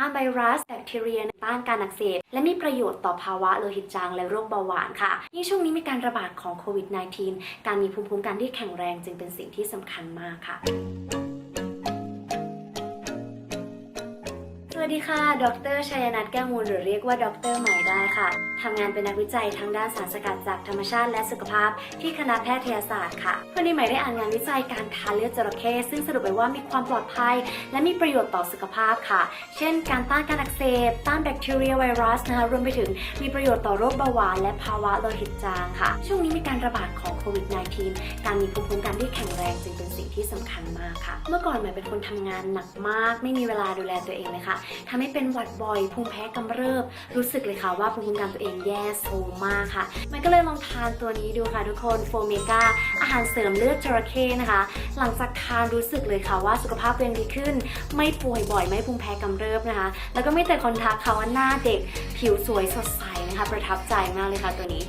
ต้านไวรัสแบคทีเรียต้านการอักเสบและมีประโยชน์ต่อภาวะโลหิตจางและโรคเบาหวานค่ะยิ่งช่วงนี้มีการระบาดของโควิด -19 การมีภูมิคุ้มกันที่แข็งแรงจึงเป็นสิ่งที่สำคัญมากค่ะ วัสดีค่ะ ดรชัยนัทแก้วมูลหรือเรียกว่า ดรใหม่ได้ค่ะ ทำงานเป็นนักวิจัยทางด้านสารสกัดจากธรรมชาติและสุขภาพ ที่คณะแพทยศาสตร์ค่ะวันนี้ใหม่ได้อ่านงานวิจัยการทานเลือดจระเข้ซึ่งสรุปไว้ว่ามีความปลอดภัย และมีประโยชน์ต่อสุขภาพค่ะ เช่น การต้านการอักเสบ ต้านแบคทีเรียไวรัสนะคะ รวมไปถึงมีประโยชน์ต่อโรคเบาหวานและภาวะโลหิตจางค่ะ ช่วงนี้มีการระบาดของโควิด -19 การมีภูมิคุ้มกันที่แข็งแรงจึงเป็นสิ่งที่สำคัญมากค่ะ เมื่อก่อนใหม่เป็นคนทำงานหนักมาก ไม่มีเวลาดูแลตัวเองเลยค่ะทำให้เป็นหวัดบ่อยภูมิแพ้กำเริบ รู้สึกเลยค่ะว่าภูมิคุ้มกันตัวเองแย่โซมมากค่ะ มันก็เลยลองทานตัวนี้ดูค่ะทุกคนโฟเมกาอาหารเสริมเลือดจระเข้นะคะ หลังจากทานรู้สึกเลยค่ะว่าสุขภาพตัวเองดีขึ้น ไม่ป่วยบ่อยไม่ภูมิแพ้กำเริบนะคะ แล้วก็ไม่แต่คนทักค่ะว่าหน้าเด็กผิวสวยสดใสนะคะ ประทับใจมากเลยค่ะตัวนี้